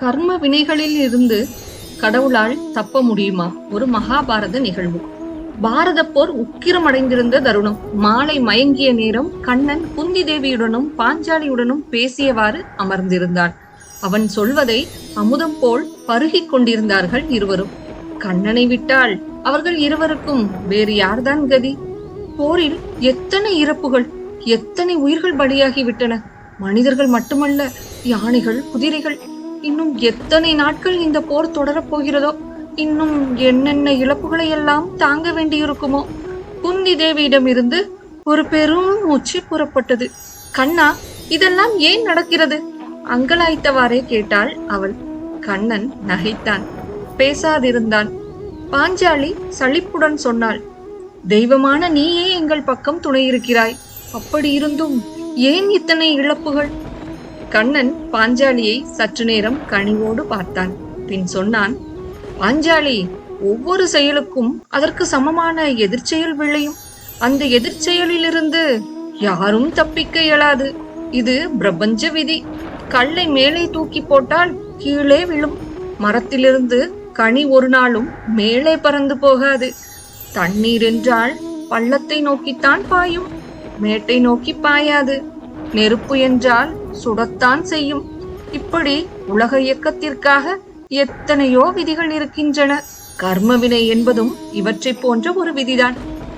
கர்ம வினைகளில் இருந்து கடவுளால் தப்ப முடியுமா? ஒரு மகாபாரத நிகழ்வு. பாரத போர் உக்கிரமடைந்திருந்த தருணம். மாலை மயங்கிய நேரம் கண்ணன் குந்தி தேவியுடனும் பாஞ்சாலியுடனும் பேசியவாறு அமர்ந்திருந்தான். அவன் சொல்வதை அமுதம் போல் பருகிக் கொண்டிருந்தார்கள் இருவரும். கண்ணனை விட்டால் அவர்கள் இருவருக்கும் வேறு யார்தான் கதி? போரில் எத்தனை இறப்புகள் எத்தனை உயிர்கள் பலியாகி விட்டன மனிதர்கள் மட்டுமல்ல யானைகள் குதிரைகள் இன்னும் எத்தனை நாட்கள் இந்த போர் தொடரப் போகிறதோ இன்னும் என்னென்ன இழப்புகளை எல்லாம் தாங்க வேண்டியிருக்குமோ குந்தி தேவியிடமிருந்து ஒரு பெரும் மூச்சு புறப்பட்டது. கண்ணா இதெல்லாம் ஏன் நடக்கிறது? அங்கலாய்த்தவாறே கேட்டாள் அவள். கண்ணன் நகைத்தான் பேசாதிருந்தான். பாஞ்சாலி சளிப்புடன் சொன்னாள் தெய்வமான நீயே எங்கள் பக்கம் துணை இருக்கிறாய். அப்படி இருந்தும் ஏன் இத்தனை இழப்புகள்? கண்ணன் பாஞ்சாலியை சற்று நேரம் கனிவோடு பார்த்தான். பின் சொன்னான் பாஞ்சாலி ஒவ்வொரு செயலுக்கும் அதற்கு சமமான எதிர்ச்செயல் விளையும் அந்த எதிர்ச்செயலிலிருந்து யாரும் தப்பிக்க இயலாது. இது பிரபஞ்ச விதி. கல்லை மேலே தூக்கி போட்டால் கீழே விழும். மரத்திலிருந்து கனி ஒரு நாளும் மேலே பறந்து போகாது. தண்ணீர் என்றால் பள்ளத்தை நோக்கித்தான் பாயும். மேட்டை நோக்கி பாயாது. நெருப்பு என்றால் சுடத்தான் செய்யும். இப்படி உலக இயக்கத்திற்காக எத்தனையோ விதிகள் இருக்கின்றன. கர்மவினை என்பதும் இவற்றை போன்ற ஒரு விதிதான்.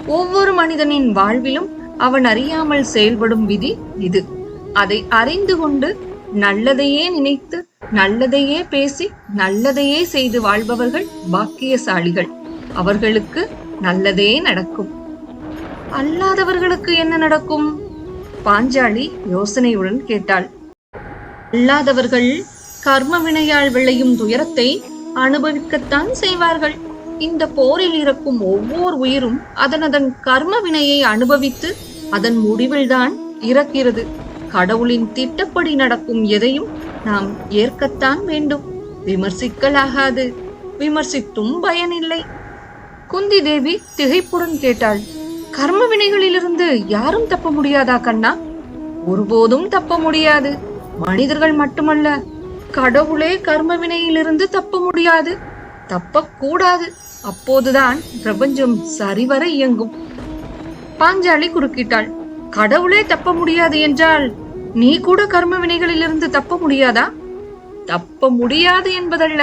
ஒவ்வொரு மனிதனின் வாழ்விலும் அவன் அறியாமல் செயல்படும் விதி இது. அதை அறிந்து கொண்டு நல்லதையே நினைத்து நல்லதையே பேசி நல்லதையே செய்து வாழ்பவர்கள் பாக்கியசாலிகள். அவர்களுக்கு நல்லதே நடக்கும். அல்லாதவர்களுக்கு என்ன நடக்கும்? பாஞ்சாலி யோசனையுடன் கேட்டாள். அல்லாதவர்கள் கர்ம வினையால் விளையும் துயரத்தை அனுபவிக்கத்தான் செய்வார்கள். இந்த போரில் இருக்கும் ஒவ்வொரு உயிரும் அதன் அதன் கர்ம வினையை அனுபவித்து அதன் முடிவில்தான் இறக்கிறது. கடவுளின் திட்டப்படி நடக்கும் எதையும் நாம் ஏற்கத்தான் வேண்டும். விமர்சிக்கலாகாது விமர்சித்தும் பயனில்லை. குந்தி தேவி திகைப்புடன் கேட்டாள். கர்ம வினைகளிலிருந்து யாரும் தப்ப முடியாதா கண்ணா? ஒருபோதும் தப்ப முடியாது. மனிதர்கள் மட்டுமல்ல கடவுளே கர்ம வினையிலிருந்து தப்ப முடியாது. தப்ப கூடாது. அப்போதுதான் பிரபஞ்சம் சரிவர இயங்கும். பாஞ்சாலி குறுக்கிட்டாள் கடவுளே தப்ப முடியாது என்றால் நீ கூட கர்ம வினைகளிலிருந்து தப்ப முடியாதா? தப்ப முடியாது என்பதல்ல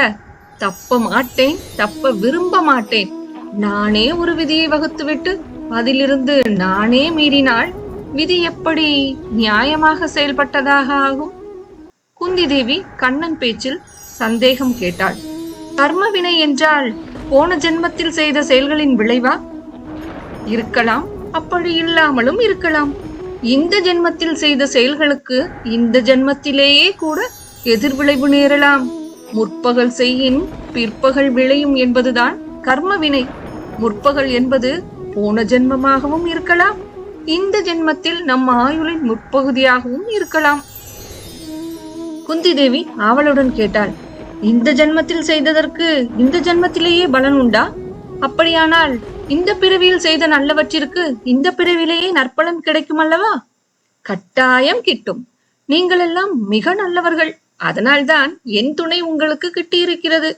தப்ப மாட்டேன் தப்ப விரும்ப மாட்டேன். நானே ஒரு விதியை வகுத்துவிட்டு அதிலிருந்து நானே மீறினால் விதி எப்படி நியாயமாக செயல்பட்டதாக ஆகும்? குந்தி தேவி கண்ணன் பேச்சில் சந்தேகம் கேட்டாள். கர்ம வினை என்றால் போன ஜென்மத்தில் செய்த செயல்களின் விளைவா? இருக்கலாம் அப்படி இல்லாமலும் இருக்கலாம். இந்த ஜென்மத்தில் செய்த செயல்களுக்கு இந்த ஜென்மத்திலேயே கூட எதிர்விளைவு நேரலாம். முற்பகல் செய்யின் பிற்பகல் விளையும் என்பதுதான் கர்ம வினை. முற்பகல் என்பது போன ஜென்மமாகவும் இருக்கலாம். இந்த ஜென்மத்தில் நம் ஆயுளின் முற்பகுதியாகவும் இருக்கலாம். குந்தி தேவி ஆவலுடன் கேட்டாள் இந்த ஜென்மத்தில் செய்ததற்கு இந்த ஜென்மத்திலேயே பலன் உண்டா? அப்படியானால் இந்த பிறவியில் செய்த நல்லவற்றிற்கு இந்த பிறவிலேயே நற்பலன் கிடைக்கும் அல்லவா? கட்டாயம் கிட்டும். நீங்கள் எல்லாம் மிக நல்லவர்கள். அதனால்தான் என் துணை உங்களுக்கு கிட்டியிருக்கிறது.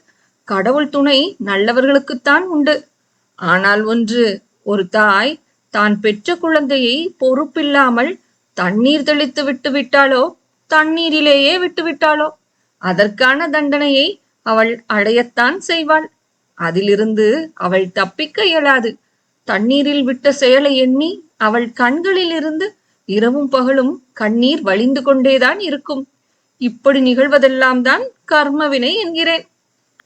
கடவுள் துணை நல்லவர்களுக்குத்தான் உண்டு. ஆனால் ஒன்று ஒரு தாய் தான் பெற்ற குழந்தையை பொறுப்பில்லாமல் தண்ணீர் தெளித்து விட்டு விட்டாலோ தண்ணீரிலேயே விட்டுவிட்டாளோ அதற்கான தண்டனையை அவள் அடையத்தான் செய்வாள். அதிலிருந்து அவள் தப்பிக்க இயலாது. தண்ணீரில் விட்ட செயலை எண்ணி அவள் கண்களில் இருந்து இரவும் பகலும் கண்ணீர் வழிந்து கொண்டேதான் இருக்கும். இப்படி நிகழ்வதெல்லாம் தான் கர்மவினை என்கிறேன்.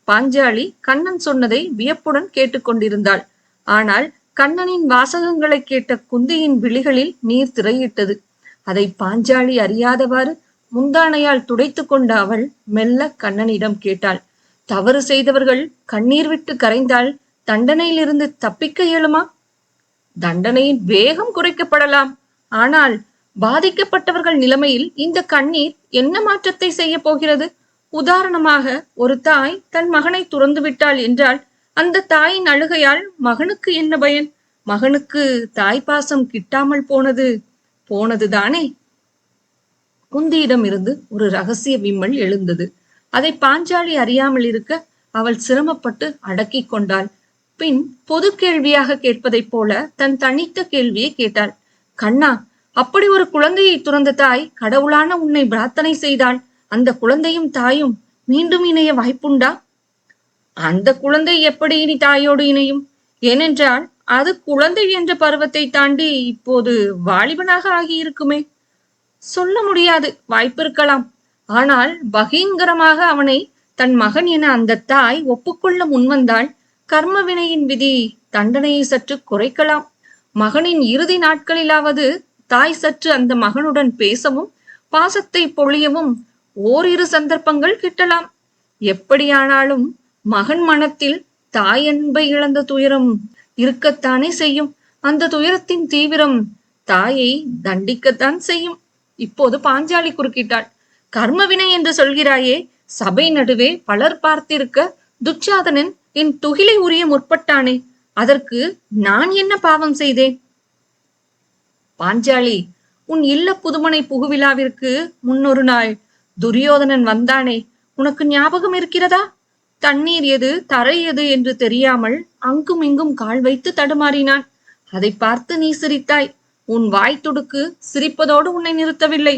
பாஞ்சாலி கண்ணன் சொன்னதை வியப்புடன் கேட்டுக்கொண்டிருந்தாள். ஆனால் கண்ணனின் வாசகங்களை கேட்ட குந்தியின் விழிகளில் நீர் திரையிட்டது. அதை பாஞ்சாலி அறியாதவாறு முந்தானையால் துடைத்து கொண்ட அவள் மெல்ல கண்ணனிடம் கேட்டாள் தவறு செய்தவர்கள் கண்ணீர் விட்டு கரைந்தால் தண்டனையிலிருந்து தப்பிக்க இயலுமா? தண்டனையின் வேகம் குறைக்கப்படலாம். ஆனால் பாதிக்கப்பட்டவர்கள் நிலைமையில் இந்த கண்ணீர் என்ன மாற்றத்தை செய்ய போகிறது? உதாரணமாக ஒரு தாய் தன் மகனை துறந்து விட்டாள் என்றால் அந்த தாயின் அழுகையால் மகனுக்கு என்ன பயன்? மகனுக்கு தாய் பாசம் கிட்டாமல் போனது போனதுதானே குந்தியிடம் இருந்து ஒரு ரகசிய விம்மல் எழுந்தது. அதை பாஞ்சாலி அறியாமல் இருக்க அவள் சிரமப்பட்டு அடக்கிக் கொண்டாள். பின் பொது கேள்வியாக கேட்பதைப் போல தன் தனித்த கேள்வியை கேட்டாள். கண்ணா அப்படி ஒரு குழந்தையை துறந்த தாய் கடவுளான உன்னை பிரார்த்தனை செய்தாள். அந்த குழந்தையும் தாயும் மீண்டும் இணைய வாய்ப்புண்டா? அந்த குழந்தை எப்படி இனி தாயோடு இணையும்? ஏனென்றால் அது குழந்தை என்ற பருவத்தை தாண்டி இப்போது வாலிபனாக ஆகியிருக்குமே. சொல்ல முடியாது வாய்ப்பிருக்கலாம். ஆனால் பகீங்கரமாக அவனை தன் மகன் என அந்த தாய் ஒப்புக்கொள்ள முன்வந்தால் கர்ம வினையின் விதி தண்டனையை சற்று குறைக்கலாம். மகனின் இறுதி நாட்களிலாவது தாய் சற்று அந்த மகனுடன் பேசவும் பாசத்தை பொழியவும் ஓரிரு சந்தர்ப்பங்கள் கிட்டலாம். எப்படியானாலும் மகன் மனத்தில் தாய் அன்பை இழந்த துயரம் இருக்கத்தானே செய்யும். அந்த துயரத்தின் தீவிரம் தாயை தண்டிக்கத்தான் செய்யும். இப்போது பாஞ்சாலி குறுக்கிட்டாள். கர்மவினை என்று சொல்கிறாயே சபை நடுவே பலர் பார்த்திருக்க துச்சாதனன் என் துகிலை உரிய முற்பட்டானே அதற்கு நான் என்ன பாவம் செய்தேன்? பாஞ்சாலி உன் இல்ல புதுமனை புகுவிழாவிற்கு முன்னொரு நாள் துரியோதனன் வந்தானே உனக்கு ஞாபகம் இருக்கிறதா? தண்ணீர் எது தரை எது என்று தெரியாமல் அங்கும் இங்கும் கால் வைத்து தடுமாறினான். அதை பார்த்து நீ சிரித்தாய். உன் வாய் துடுக்கு சிரிப்பதோடு உன்னை நிறுத்தவில்லை.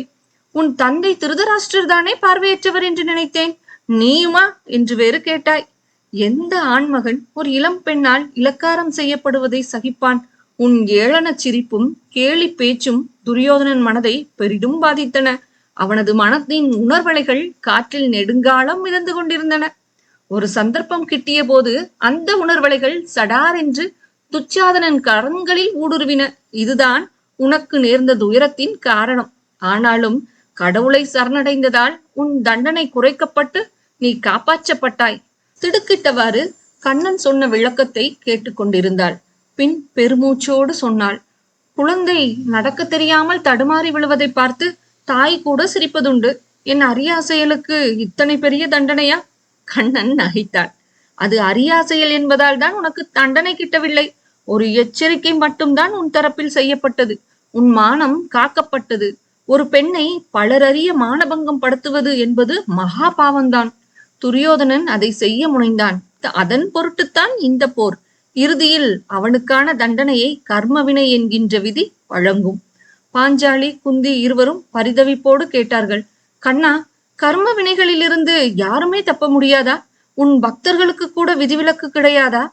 உன் தந்தை திருதராஷ்டிரர் தானே பார்வையற்றவர் என்று நினைத்தேன். நீயுமா? என்று வேறு கேட்டாய். எந்த ஆண்மகன் ஒரு இளம் பெண்ணால் இலக்காரம் செய்யப்படுவதை சகிப்பான்? உன் ஏளன சிரிப்பும் கேலி பேச்சும் துரியோதனன் மனதை பெரிதும் பாதித்தன. அவனது மனத்தின் உணர்வலைகள் காற்றில் நெடுங்காலம் மிதந்து கொண்டிருந்தன. ஒரு சந்தர்ப்பம் கிட்டிய போது அந்த உணர்வலைகள் சடார் என்று துச்சாதனன் கரங்களில் ஊடுருவின. இதுதான் உனக்கு நேர்ந்த துயரத்தின் காரணம். ஆனாலும் கடவுளை சரணடைந்ததால் உன் தண்டனை குறைக்கப்பட்டு நீ காப்பாற்றப்பட்டாய். திடுக்கிட்டவாறு கண்ணன் சொன்ன விளக்கத்தை கேட்டுக்கொண்டிருந்தாள் பின் பெருமூச்சோடு சொன்னாள் குழந்தை நடக்க தெரியாமல் தடுமாறி விழுவதை பார்த்து தாய் கூட சிரிப்பதுண்டு. என் அரியா செயலுக்கு இத்தனை பெரிய தண்டனையா? கண்ணன் நகைத்தான். அது அரியா செயல் என்பதால் தான் உனக்கு தண்டனை கிட்டவில்லை. ஒரு எச்சரிக்கை மட்டும்தான் உன் தரப்பில் செய்யப்பட்டது. உன் மானம் காக்கப்பட்டது. ஒரு பெண்ணை பலரறிய மானபங்கம் படுத்துவது என்பது மகா பாவம்தான். துரியோதனன் அதை செய்ய முனைந்தான். அதன் பொருட்டுத்தான் இந்த போர். இறுதியில் அவனுக்கான தண்டனையை கர்மவினை என்கின்ற விதி வழங்கும். பாஞ்சாலி குந்தி இருவரும் பரிதவிப்போடு கேட்டார்கள். கண்ணா கர்ம வினைகளிலிருந்து யாருமே தப்ப முடியாதா? உன் பக்தர்களுக்கு கூட விதிவிலக்கு கிடையாதா?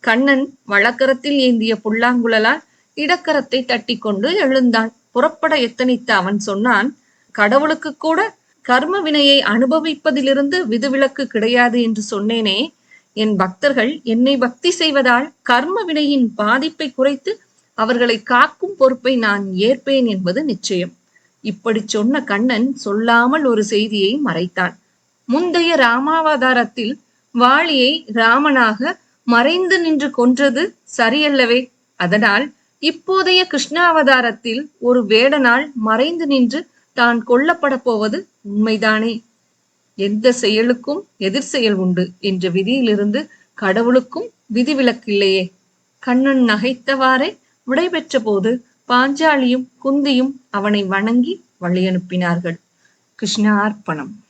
கண்ணன் வழக்கரத்தில் ஏந்திய புல்லாங்குழலால் இடக்கரத்தை தட்டி கொண்டு எழுந்தான் புறப்பட எத்தனித்த அவன் சொன்னான் கடவுளுக்கு கூட கர்ம வினையை அனுபவிப்பதிலிருந்து விதிவிலக்கு கிடையாது என்று சொன்னேனே. என் பக்தர்கள் என்னை பக்தி செய்வதால் கர்ம வினையின் பாதிப்பை குறைத்து அவர்களை காக்கும் பொறுப்பை நான் ஏற்பேன் என்பது நிச்சயம். இப்படி சொன்ன கண்ணன் சொல்லாமல் ஒரு செய்தியை மறைத்தான். முந்தைய ராமாவதாரத்தில் வாளியை ராமனாக மறைந்து நின்று கொன்றது சரியல்லவே. அதனால் இப்போதைய கிருஷ்ணாவதாரத்தில் ஒரு வேடனால் மறைந்து நின்று தான் கொல்லப்பட போவது உண்மைதானே? எந்த செயலுக்கும் எதிர் செயல் உண்டு என்ற விதியிலிருந்து கடவுளுக்கும் விதிவிலக்கில்லையே. கண்ணன் நகைத்தவாறே விடைபெற்ற போது பாஞ்சாலியும் குந்தியும் அவனை வணங்கி வழியனுப்பினார்கள். கிருஷ்ணார்ப்பணம்.